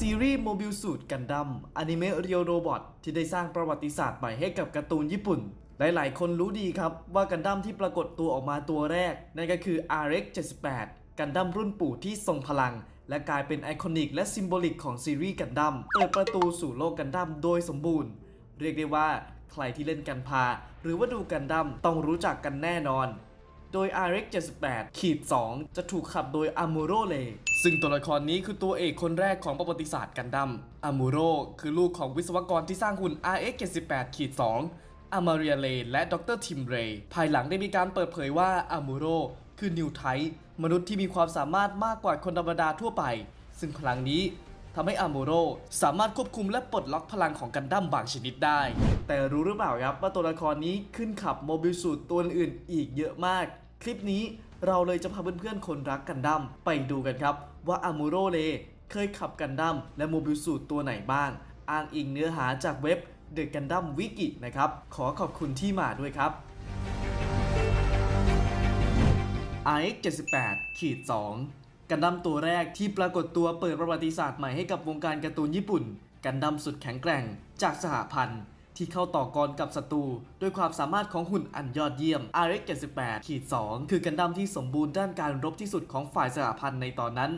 ซีรีส์โมบิลสูตกันดั้มอนิเมะเรียวโรบอทที่ได้สร้างประวัติศาสตร์ใหม่ให้กับการ์ตูนญี่ปุ่น หลายๆ คนรู้ดีครับว่ากันดั้มที่ปรากฏตัวออกมาตัวแรก นั่นก็คือ RX 78กันดั้มรุ่นปู่ที่ทรงพลัง และกลายเป็นไอคอนิกและซิมโบลิกของซีรีส์กันดั้มเปิดประตูสู่โลกกันดั้มโดยสมบูรณ์ เรียกได้ว่าใครที่เล่นกันพา หรือว่าดูกันดั้มต้องรู้จักกันแน่นอน โดย RX 78ขีด2จะถูกขับโดย a m u r o l e ซึ่งตัวละครนี้คือตัวเอกคนแรกของประวัติศาสตร์กันดั้ม a m u r o คือลูกของวิศวกรที่สร้างหุ่น RX 78ขีด2 a m a r i a l e และดรทิมเรย์ภายหลังได้มีการเปิดเผยว่า a m u r o คือนิวไทมนุษย์ที่มีความสามารถมากกว่าคนธรรมดาทั่วไป ซึ่งพลังนี้ทำให้อามูโรสามารถควบคุมและปลดล็อกพลังของกันดั้มบางชนิดได้ แต่รู้หรือเปล่าครับว่าตัวละครนี้ขึ้นขับโมบิลสูตรตัวอื่นอีกเยอะมาก คลิปนี้เราเลยจะพาเพื่อนๆคนรักกันดั้มไปดูกันครับ ว่าอามูโรเลเคยขับกันดั้มและโมบิลสูตรตัวไหนบ้าง อ้างอิงเนื้อหาจากเว็บ The Gundam Wiki นะครับ ขอขอบคุณที่มาด้วยครับ RX 78ขีด2กันดั้มตัวแรกที่ปรากฏตัวเปิดประวัติศาสตร์ใหม่ให้กับวงการการ์ตูนญี่ปุ่น กันดั้มสุดแข็งแกร่งจากสหพันธ์ ที่เข้าต่อกรกับศัตรูด้วยความสามารถของหุ่นอันยอดเยี่ยม RX 78 ขีด2คือกันดั้มที่สมบูรณ์ด้านการรบที่สุดของฝ่ายสหพันธ์ในตอนนั้น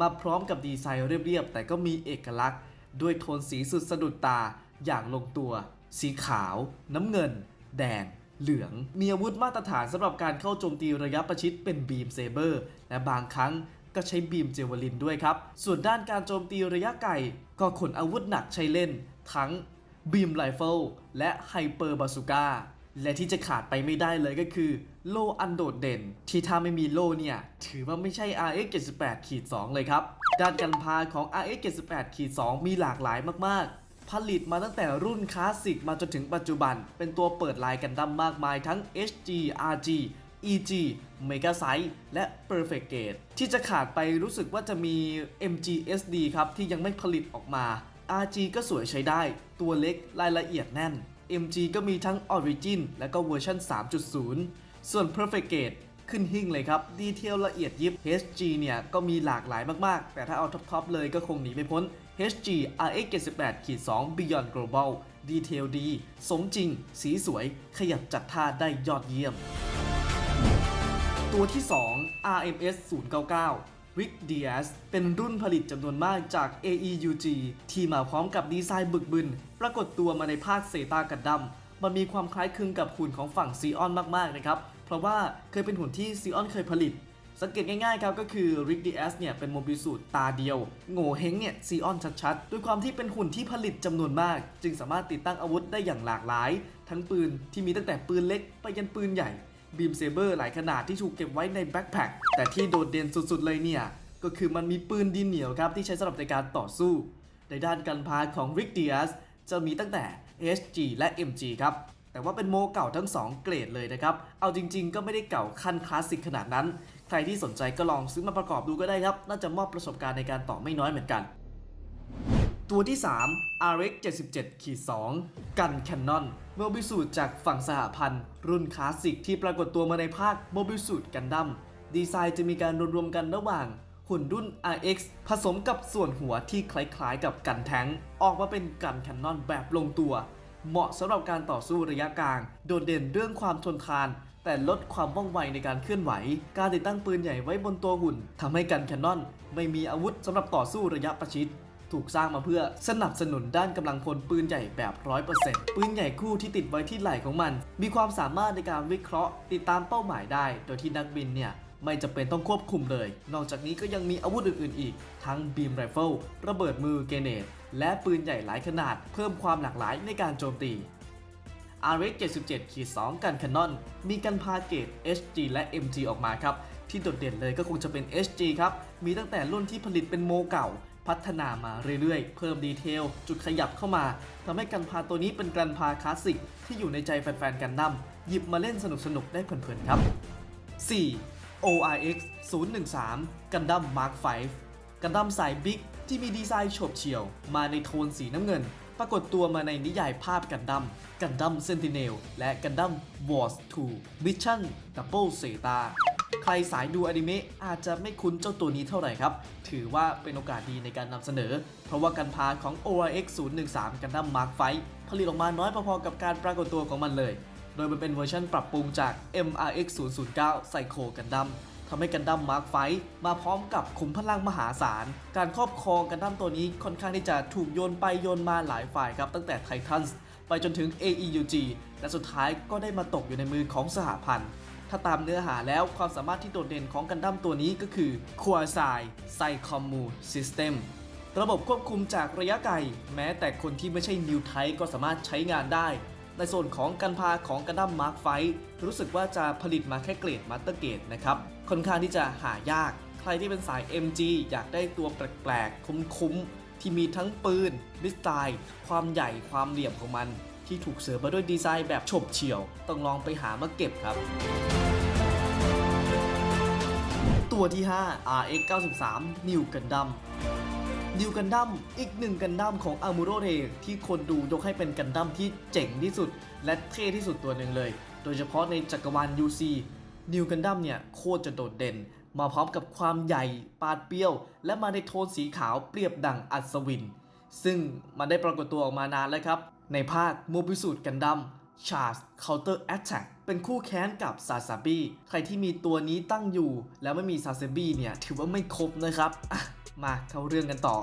มาพร้อมกับดีไซน์เรียบๆ แต่ก็มีเอกลักษณ์ ด้วยโทนสีสุดสะดุดตาอย่างลงตัว สีขาว น้ำเงิน แดง เหลือง มีอาวุธมาตรฐานสำหรับการเข้าโจมตีระยะประชิดเป็นบีมเซเบอร์ และบางครั้งก็ใช้บีมเจวลินด้วยครับ ส่วนด้านการโจมตีระยะไกลก็ขนอาวุธหนักใช้เล่น ทั้ง บีมไรเฟิลและไฮเปอร์บาซูก้าและที่จะขาดไปไม่ได้เลยก็คือ โล่อันโดดเด่น ที่ถ้าไม่มีโล่เนี่ย ถือว่าไม่ใช่ RX 78ขีด2เลยครับ ด้านกันพาของ RX 78ขีด2มีหลากหลายมากๆ ผลิตมาตั้งแต่รุ่นคลาสสิกมาจนถึงปัจจุบัน เป็นตัวเปิดลายกันดั้มมากมายทั้ง HG RG EG Mega Size และ Perfect Gate ที่จะขาดไปรู้สึกว่าจะมี MGSD ครับ ที่ยังไม่ผลิตออกมา RG ก็สวยใช้ได้ ตัวเล็กรายละเอียดแน่น MG ก็มีทั้ง Origin และก็เวอร์ชัน3.0 ส่วน Perfect Gate ขึ้นหิ่งเลยครับ ดีเทลละเอียดยิบ HG เนี่ย ก็มีหลากหลายมากๆ แต่ถ้าเอาท็อปๆเลยก็คงหนีไม่พ้น HG RX78-2 Beyond Global ดีเทลดี สมจริง สีสวย ขยับจัดท่าได้ยอดเยี่ยม ตัวที่ 2 RMS 099 Rick Diaz เป็นรุ่นผลิตจำนวนมากจาก AEUG ที่มาพร้อมกับดีไซน์บึกบึน ปรากฏตัวมาในภาคเซตากันดั้มมันมีความคล้ายคลึงกับหุ่นของฝั่งซีออนมาก ๆ นะครับ เพราะว่าเคยเป็นหุ่นที่ซีออนเคยผลิต สังเกตง่าย ๆ ครับก็คือ Rick Diaz เนี่ยเป็นโมบิลสูตรตาเดียว โง่เฮงเนี่ยซีออนชัด ๆ ด้วยความที่เป็นหุ่นที่ผลิตจำนวนมาก จึงสามารถติดตั้งอาวุธได้อย่างหลากหลาย ทั้งปืนที่มีตั้งแต่ปืนเล็กไปยันปืนใหญ่ บีมเซเบอร์หลายขนาดที่ถูกเก็บไว้ในแบ็คแพคแต่ที่โดดเด่นสุดๆเลยเนี่ย ก็คือมันมีปืนดินเหนียวครับที่ใช้สำหรับในการต่อสู้ ในด้านการพาของ Rick Diaz จะมีตั้งแต่ HG และ MG ครับแต่ว่าเป็นโมเก่าทั้ง 2 เกรดเลยนะครับ เอาจริงๆ ก็ไม่ได้เก่าขั้นคลาสสิกขนาดนั้น ใครที่สนใจก็ลองซื้อมาประกอบดูก็ได้ครับ น่าจะมอบประสบการณ์ในการต่อไม่น้อยเหมือนกัน ตัวที่ 3 RX 77ขีด2กันแคนนอนโมบิสูตจากฝั่งสหพันธ์ รุ่นคลาสสิกที่ปรากฏตัวมาในภาคโมบิสูตกันดั้มดีไซน์จะมีการรวมกันระหว่าง หุ่นรุ่น RX ผสมกับส่วนหัวที่คล้ายๆ กับกันแทงออกมาเป็นกันแคนนอนแบบลงตัว เหมาะสำหรับการต่อสู้ระยะกลาง โดดเด่นเรื่องความทนทาน แต่ลดความว่องไวในการเคลื่อนไหว การติดตั้งปืนใหญ่ไว้บนตัวหุ่นทำให้กันแคนนอนไม่มีอาวุธสำหรับต่อสู้ระยะประชิด ถูกสร้างมาเพื่อสนับสนุนด้านกำลังพลปืนใหญ่แบบ 100%ปืนใหญ่คู่ที่ติดไว้ที่ไหล่ของมัน มีความสามารถในการวิเคราะห์ ติดตามเป้าหมายได้ โดยที่นักบินเนี่ยไม่จำเป็นต้องควบคุมเลย นอกจากนี้ก็ยังมีอาวุธอื่นๆอีก ทั้งบีมไรเฟิลระเบิดมือเกเนตและปืนใหญ่หลายขนาด เพิ่มความหลากหลายในการโจมตี RX 77ขีด2กันคนนอน มีกันพาเกต HG และ MG ออกมาครับ ที่โดดเด่นเลยก็คงจะเป็น HG ครับ มีตั้งแต่รุ่นที่ผลิตเป็นโมเก่า พัฒนามาเรื่อยๆ เพิ่มดีเทล จุดขยับเข้ามาทำให้กันพาตัวนี้เป็นกันพาคลาสสิกที่อยู่ในใจแฟนๆกันดั้มหยิบมาเล่นสนุกๆ ได้เพลินๆครับ 4. ORX 013กันดั้ม Mark V กันดั้มสายบิ๊กที่มีดีไซน์โฉบเฉี่ยว มาในโทนสีน้ำเงิน ปรากฏตัวมาในนิยายภาพกันดั้มกันดั้มเซนติเนลและกันดั้ม Wars 2 Mission Double Zeta ใครสายดูอนิเมะอาจจะไม่คุ้นเจ้าตัวนี้เท่าไหร่ครับ ถือว่าเป็นโอกาสดีในการนำเสนอ เพราะว่ากันพาของ ORX 013 กันดั้มมาร์คไฟผลิตออกมาน้อยพอๆกับการปรากฏตัวของมันเลย โดยมันเป็นเวอร์ชันปรับปรุงจาก MRX 009ไซโคกันดั้มทำให้กันดั้มมาร์คไฟมาพร้อมกับขุมพลังมหาศาล การครอบครองกันดั้มตัวนี้ค่อนข้างที่จะถูกโยนไปโยนมาหลายฝ่ายครับตั้งแต่ไททันส์ไปจนถึง AEUG และสุดท้ายก็ได้มาตกอยู่ในมือของสหพันธ์ ถ้าตามเนื้อหาแล้วความสามารถที่โดดเด่นของกันดั้มตัวนี้ก็คือ q u a s i p s y c o m m u System ระบบควบคุมจากระยะไกล แม้แต่คนที่ไม่ใช่นิวไทก็สามารถใช้งานได้ ในส่วนของกันพาของกันดั้มมาร์คไฟรู้สึกว่าจะผลิตมาแค่เกรดมาสเตอร์เกรดนะครับ ค่อนข้างที่จะหายาก ใครที่เป็นสาย MG อยากได้ตัวแปลกๆ คุ้มๆ ที่มีทั้งปืนมิสไตล์ ความใหญ่ความเหลี่ยมของมัน ที่ถูกเสริมมาด้วยดีไซน์แบบฉบเฉี่ยว ต้องลองไปหามาเก็บครับตัวที่ 5 RX 93 New Gundam New Gundam อีกหนึ่งกันดั้มของ Amuro r e ที่คนดูยกให้เป็นกันดั้มที่เจ๋งที่สุด และเท่ที่สุดตัวหนึ่งเลย โดยเฉพาะในจักรวาล UC New Gundam เนี่ยโคตรจะโดดเด่น มาพร้อมกับความใหญ่ปาดเปรี้ยว และมาในโทนสีขาวเปรียบดั่งอัศวิน ซึ่งมันได้ปรากฏตัวออกมานานแล้วครับ ในภาคโมบิสูตกันดัมชาร์สเคานเตอร์แอตแทกเป็นคู่แค้นกับซาซาบีใครที่มีตัวนี้ตั้งอยู่ แล้วไม่มีซาซาบีเนี่ย ถือว่าไม่ครบนะครับ มาเข้าเรื่องกันต่อ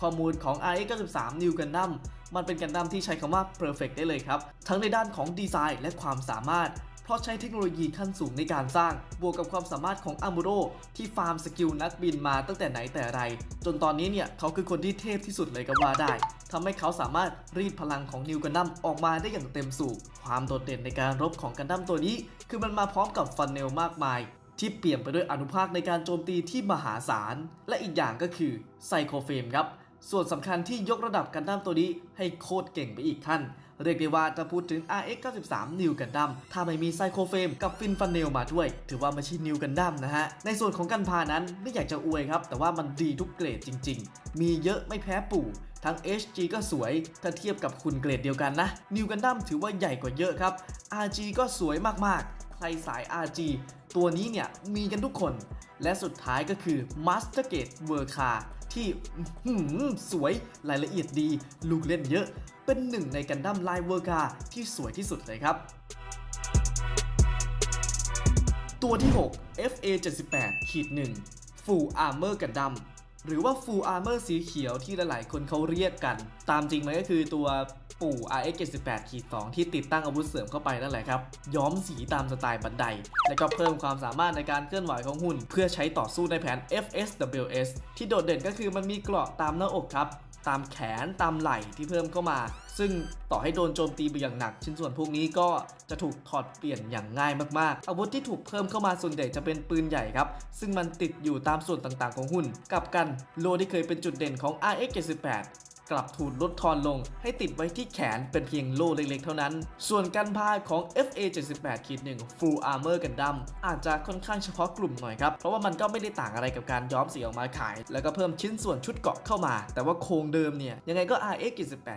ข้อมูลของ RX 93 New Gundam มันเป็นกันดั้มที่ใช้คำว่า perfect ได้เลยครับ ทั้งในด้านของดีไซน์และความสามารถ เพราะใช้เทคโนโลยีขั้นสูงในการสร้าง บวกกับความสามารถของอามูโรที่ฟาร์มสกิลนักบินมาตั้งแต่ไหนแต่ไร จนตอนนี้เนี่ยเขาคือคนที่เทพที่สุดเลยก็ว่าได้ทำให้เขาสามารถรีดพลังของนิวกันดั้มออกมาได้อย่างเต็มสูบความโดดเด่นในการรบของกันดั้มตัวนี้ คือมันมาพร้อมกับฟันเนลมากมายที่เปลี่ยมไปด้วยอนุภาคในการโจมตีที่มหาศาล และอีกอย่างก็คือไซโคเฟมครับ ส่วนสำคัญที่ยกระดับกันดั้มตัวนี้ให้โคตรเก่งไปอีกขั้น เรียกได้ว่าจะพูดถึง RX 93 New Gundam ถ้าไม่มีไซโคเฟมกับฟินฟันเนลมาด้วย ถือว่าไม่ใช่ New Gundam นะฮะ ในส่วนของกันพานั้นไม่อยากจะอวยครับ แต่ว่ามันดีทุกเกรดจริง ๆ มีเยอะไม่แพ้ปู่ทั้ง HG ก็สวย ถ้าเทียบกับคุณเกรดเดียวกันนะ New Gundam ถือว่าใหญ่กว่าเยอะครับ RG ก็สวยมากๆ ใครสาย RG ตัวนี้เนี่ยมีกันทุกคน และสุดท้ายก็คือ Master Gate World Car ที่หือสวยรายละเอียดดี ลูกเล่นเยอะ เป็นหนึ่งในกันดั้มไลน์เวอร์กาที่สวยที่สุดเลยครับ ตัวที่ 6 FA 78ขีด1 Full Armor Gundam หรือว่า Full Armor สีเขียวที่หลายๆ คนเขาเรียกกัน ตามจริงมันก็คือตัวปู่ RX 78ขีด2ที่ติดตั้งอาวุธเสริมเข้าไปนั่นแหละครับ ย้อมสีตามสไตล์บันได และก็เพิ่มความสามารถในการเคลื่อนไหวของหุ่น เพื่อใช้ต่อสู้ในแผน FSWS ที่โดดเด่นก็คือมันมีเกราะตามหน้าอกครับ ตามแขนตามไหล่ที่เพิ่มเข้ามา ซึ่งต่อให้โดนโจมตีไปอย่างหนัก ชิ้นส่วนพวกนี้ก็จะถูกถอดเปลี่ยนอย่างง่ายมากๆ อาวุธที่ถูกเพิ่มเข้ามาส่วนใหญ่จะเป็นปืนใหญ่ครับ ซึ่งมันติดอยู่ตามส่วนต่างๆของหุ่น กับกันโลที่เคยเป็นจุดเด่นของ RX 78 กลับถูกลดทอนลง ให้ติดไว้ที่แขนเป็นเพียงโล่เล็กๆ เท่านั้น ส่วนกันพายของ FA 78ขีด1 Full Armor Gundam อาจจะค่อนข้างเฉพาะกลุ่มหน่อยครับ เพราะว่ามันก็ไม่ได้ต่างอะไรกับการย้อมสีออกมาขาย แล้วก็เพิ่มชิ้นส่วนชุดเกราะเข้ามา แต่ว่าโครงเดิมเนี่ย ยังไงก็ RX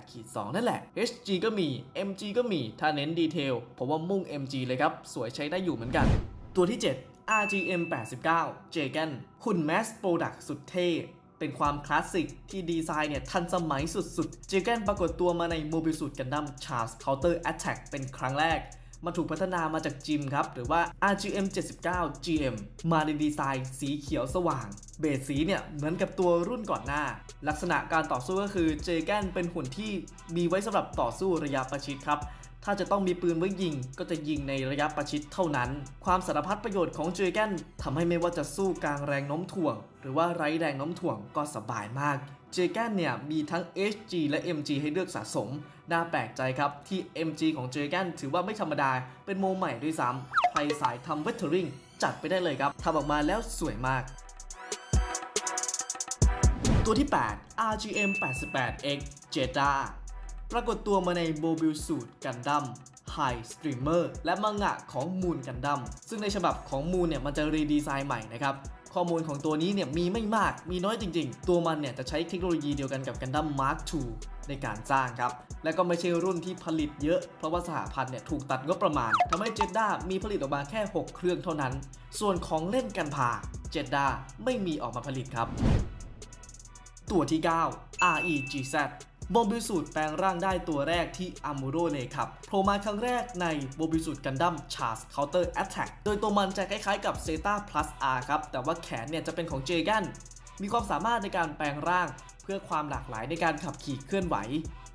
78-2 นั่นแหละ HG ก็มี MG ก็มี ถ้าเน้นดีเทลผมว่ามุ่ง MG เลยครับ สวยใช้ได้อยู่เหมือนกัน ตัวที่ 7 RGM 89 Jagan หุ่น Mass Product สุดเท่ เป็นความคลาสสิกที่ดีไซน์เนี่ยทันสมัยสุดๆ เจแกนปรากฏตัวมาในโมบิลสูตรกันดั้ม Charles Counter Attack เป็นครั้งแรก มันถูกพัฒนามาจากจิมครับ หรือว่า RGM 79 GM มาในดีไซน์สีเขียวสว่าง เบสสีเนี่ยเหมือนกับตัวรุ่นก่อนหน้า ลักษณะการต่อสู้ก็คือเจแกนเป็นหุ่นที่มีไว้สำหรับต่อสู้ระยะประชิดครับ ถ้าจะต้องมีปืนไว้ยิง ก็จะยิงในระยะประชิดเท่านั้น ความสารพัดประโยชน์ของเจแกนทำให้ไม่ว่าจะสู้กลางแรงโน้มถ่วง หรือว่าไร้แรงโน้มถ่วงก็สบายมากเจแกนเนี่ยมีทั้ง HG และ MG ให้เลือกสะสม น่าแปลกใจครับ ที่ MG ของเจแกนถือว่าไม่ธรรมดา เป็นโมใหม่ด้วยซ้ำใครสายทำเวทเทอริงจัดไปได้เลยครับทำออกมาแล้วสวยมาก ตัวที่ 8 RGM 88X Jetta ปรากฏตัวมาในโ o บิลสูตรกันดั้มไฮสตรีมเมอร์และมังงะของมูนกันดั้มซึ่งในฉบับของมูนเนี่ยมันจะรีดีไซน์ใหม่นะครับข้อมูลของตัวนี้เนี่ยมีไม่มากมีน้อยจริง ๆ ตัวมันเนี่ยจะใช้เทคโนโลยีเดียวกันกับกันดั้ม Mark II ในการสร้างครับ และก็ไม่ใช่รุ่นที่ผลิตเยอะ เพราะว่าสหพันธ์เนี่ยถูกตัดงบประมาณทำให้เจด้ามีผลิตออกมาแค่ 6 เครื่องเท่านั้น ส่วนของเล่นกันพาเจด้าไม่มีออกมาผลิตครับ ตัวที่ 9 REGZ โมบิสูตรแปลงร่างได้ตัวแรกที่อามูโรเลครับโผล่มาครั้งแรกในโมบิสูตรกันดั้มชาร์ c เคาน์เตอร์แอตแทกโดยตัวมันจะคล้ายๆกับ Zeta Plus R ครับแต่ว่าแขนเนี่ยจะเป็นของเจ a n มีความสามารถในการแปลงร่าง เพื่อความหลากหลายในการขับขี่เคลื่อนไหว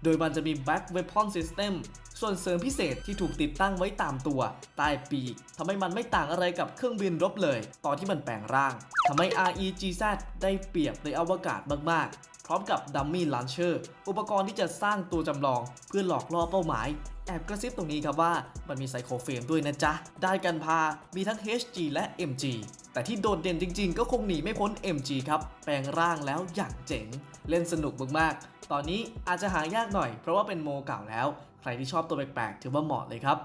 โดยมันจะมี Back Weapon System ส่วนเสริมพิเศษที่ถูกติดตั้งไว้ตามตัว ใต้ปีกทำให้มันไม่ต่างอะไรกับเครื่องบินรบเลย ตอนที่มันแปลงร่างทำให้ REGZ ได้เปรียบในอวกาศมากๆ พร้อมกับดัมมี่ลันเชอร์อุปกรณ์ที่จะสร้างตัวจำลองเพื่อหลอกล่อเป้าหมาย แอบกระซิบตรงนี้ครับว่ามันมีไซโครเฟรมด้วยนะจ๊ะ ได้กันพา มีทั้ง HG และ MG แต่ที่โดดเด่นจริงๆ ก็คงหนีไม่พ้น MG ครับ แปลงร่างแล้วอย่างเจ๋ง เล่นสนุกมากๆ ตอนนี้อาจจะหายากหน่อยเพราะว่าเป็นโมเก่าแล้ว ใครที่ชอบตัวแปลกๆ ถือว่าเหมาะเลยครับ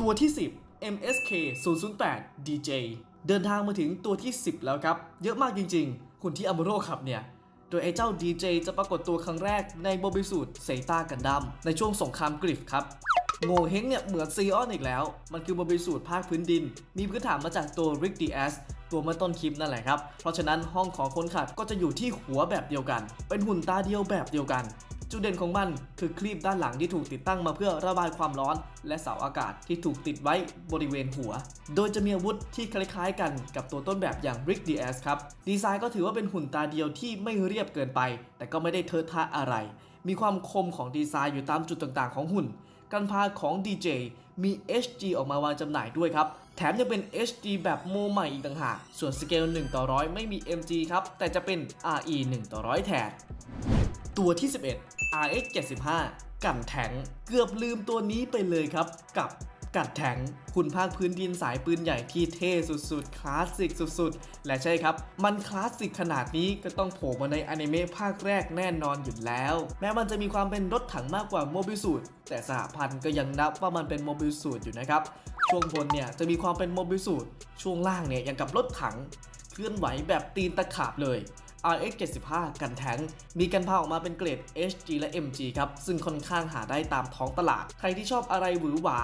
ตัวที่ 10 MSK 008 DJ เดินทางมาถึงตัวที่ 10 แล้วครับ เยอะมากจริง ๆ คุณที่อัมโรขับเนี่ย โดยไอ้เจ้าดีเจจะปรากฏตัวครั้งแรกในโมบิสูตรเซตากันดัมในช่วงสงครามกริฟครับโง่เฮงเนี่ยเหมือนซีออนอีกแล้ว มันคือโมบิสูตรภาคพื้นดิน มีพื้นฐานมาจากตัวริกดีแอสตัวเมื่อต้นคลิปนั่นแหละครับ เพราะฉะนั้นห้องของคนขับก็จะอยู่ที่หัวแบบเดียวกัน เป็นหุ่นตาเดียวแบบเดียวกัน จุดเด่นของมันคือคลีปด้านหลังที่ถูกติดตั้งมาเพื่อระบายความร้อน และเสาอากาศที่ถูกติดไว้บริเวณหัว โดยจะมีอาวุธที่คล้ายๆ กันกับตัวต้นแบบอย่าง Rick DS ครับ ดีไซน์ก็ถือว่าเป็นหุ่นตาเดียวที่ไม่เรียบเกินไป แต่ก็ไม่ได้เทอะทะอะไร มีความคมของดีไซน์อยู่ตามจุดต่างๆ ของหุ่น กันพาของ DJ มี HG ออกมาวางจำหน่ายด้วยครับ แถมยังเป็น HG แบบโมใหม่อีกต่างหาก ส่วนสเกล1ต่อร้อยไม่มี MG ครับ แต่จะเป็น RE 1ต่อร้อยแทน ตัวที่ 11 RX 75กันแทงเกือบลืมตัวนี้ไปเลยครับ กับกัดแทงคุณภาคพื้นดินสายปืนใหญ่ที่เท่สุดๆ คลาสสิกสุดๆ และใช่ครับ มันคลาสสิกขนาดนี้ก็ต้องโผล่มาในอนิเมะภาคแรกแน่นอนอยู่แล้ว แม้มันจะมีความเป็นรถถังมากกว่าโมบิลสูตแต่สหพันธ์ก็ยังนับว่ามันเป็นโมบิลสูตอยู่นะครับ ช่วงบนเนี่ยจะมีความเป็นโมบิลสูตช่วงล่างเนี่ยยังกับรถถัง เคลื่อนไหวแบบตีนตะขาบเลย RX 75 กันแทงมีกันพาออกมาเป็นเกรด HG และ MG ครับ ซึ่งค่อนข้างหาได้ตามท้องตลาด ใครที่ชอบอะไรหวือหวา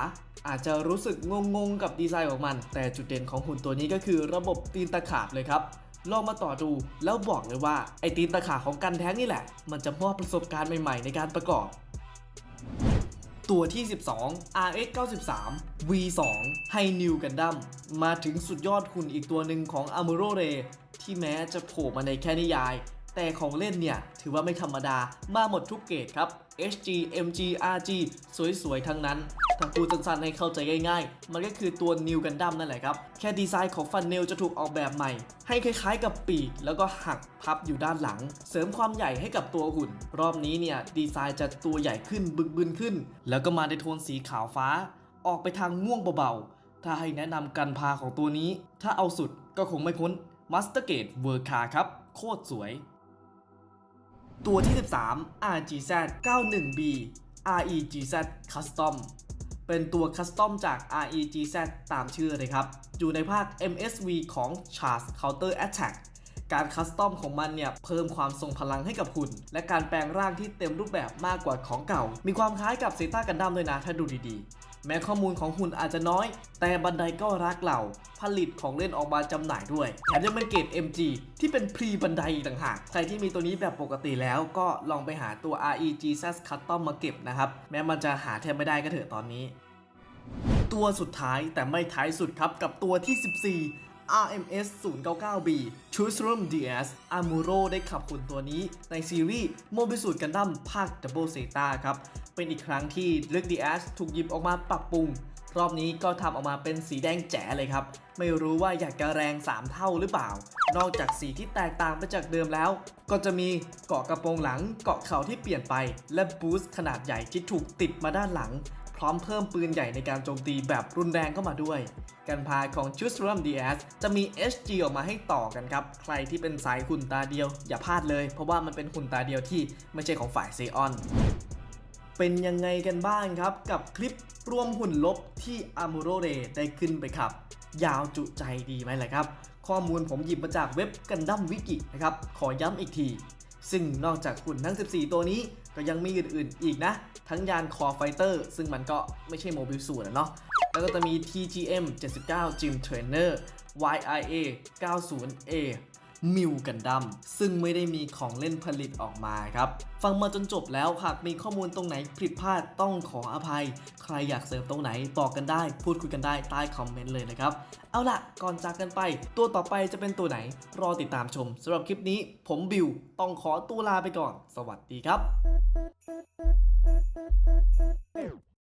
อาจจะรู้สึกงงๆ กับดีไซน์ของมัน แต่จุดเด่นของหุ่นตัวนี้ก็คือระบบตีนตะขาบเลยครับลองมาต่อดูแล้วบอกเลยว่าไอตีนตะขาบของกันแท้งนี่แหละ มันจะมอบประสบการณ์ใหม่ๆในการประกอบ ตัวที่ 12 RX 93 V2 ให้นิวกันดั้มมาถึงสุดยอดหุ่นอีกตัวหนึ่งของ a m u r o r e ที่แม้จะโผล่มาในแค่นิยาย แต่ของเล่นเนี่ยถือว่าไม่ธรรมดามาหมดทุกเกรดครับ HG MG RG สวยๆ ทั้งนั้นถ้าพูดสั้นๆให้เข้าใจง่ายๆ มันก็คือตัวนิวกันดั้มนั่นแหละครับ แค่ดีไซน์ของฟันเนลจะถูกออกแบบใหม่ ให้คล้ายๆกับปีก แล้วก็หักพับอยู่ด้านหลัง เสริมความใหญ่ให้กับตัวหุ่น รอบนี้เนี่ยดีไซน์จะตัวใหญ่ขึ้นบึกบึนขึ้น แล้วก็มาในโทนสีขาวฟ้า ออกไปทางม่วงเบาๆ ถ้าให้แนะนำกันพาของตัวนี้ ถ้าเอาสุดก็คงไม่พ้น Master Gate w o r k a r ครับ โคตรสวย ตัวที่ 13 RGZ 91B REGZ Custom เป็นตัวคัสตอมจาก REGZ ตามชื่อเลยครับ อยู่ในภาค MSV ของ Charge Counter Attack การคัสตอมของมันเนี่ย เพิ่มความทรงพลังให้กับหุ่น และการแปลงร่างที่เต็มรูปแบบมากกว่าของเก่า มีความคล้ายกับเซต้ากันดั้มด้วยนะ ถ้าดูดีๆ แม้ข้อมูลของหุ่นอาจจะน้อย แต่บันไดก็รักเราผลิตของเล่นออกมาจำหน่ายด้วยแถมยังเป็นเกรด MG ที่เป็นพรีบันไดอีกต่างหากใครที่มีตัวนี้แบบปกติแล้วก็ลองไปหาตัว REGZ Custom มาเก็บนะครับ แม้มันจะหาแทบไม่ได้ก็เถอะตอนนี้ ตัวสุดท้ายแต่ไม่ท้ายสุดครับกับตัวที่ 14 RMS 099B Choose Room DS Amuro ได้ขับหุ่นตัวนี้ในซีรีส์โมบิสูตกันดั้มภาค Double Zeta ครับ เป็นอีกครั้งที่ l ึก DS ถูกหยิบออกมาปรับปรุง รอบนี้ก็ทำออกมาเป็นสีแดงแจ๋เลยครับ ไม่รู้ว่าอยากจะแรง 3 เท่าหรือเปล่า นอกจากสีที่แตกต่างไปจากเดิมแล้ว ก็จะมีเกาะกระโปรงหลัง เกาะเข่าที่เปลี่ยนไป และบูสต์ขนาดใหญ่ที่ถูกติดมาด้านหลัง พร้อมเพิ่มปืนใหญ่ในการโจมตีแบบรุนแรงเข้ามาด้วยกันพาของชุดรัม DS จะมี HG ออกมาให้ต่อกันครับ ใครที่เป็นสายหุ่นตาเดียว อย่าพลาดเลย เพราะว่ามันเป็นหุ่นตาเดียวที่ไม่ใช่ของฝ่ายเซออน เป็นยังไงกันบ้างครับ กับคลิปรวมหุ่นลบที่ a m u r o r e ได้ขึ้นไปครับ ยาวจุใจดีไหมล่ะครับ ข้อมูลผมหยิบมาจากเว็บกันดั้มวิกินะครับ ขอย้ำอีกที ซึ่งนอกจากหุ่นทั้ง 14 ตัวนี้ก็ยังมีอื่นๆอีกนะ ทั้งยานคอไฟเตอร์ซึ่งมันก็ไม่ใช่โมบิลสูนะเนาะแล้วก็จะมี TGM 79 Gym Trainer YIA 90A มิวกันดัมซึ่งไม่ได้มีของเล่นผลิตออกมาครับ ฟังมาจนจบแล้วหากมีข้อมูลตรงไหนผิดพลาดต้องขออภัย ใครอยากเสริมตรงไหนบอกกันได้ พูดคุยกันได้ใต้คอมเมนต์เลยนะครับ เอาล่ะ ก่อนจากกันไป ตัวต่อไปจะเป็นตัวไหน รอติดตามชมสำหรับคลิปนี้ ผมบิวต้องขอตัวลาไปก่อน สวัสดีครับ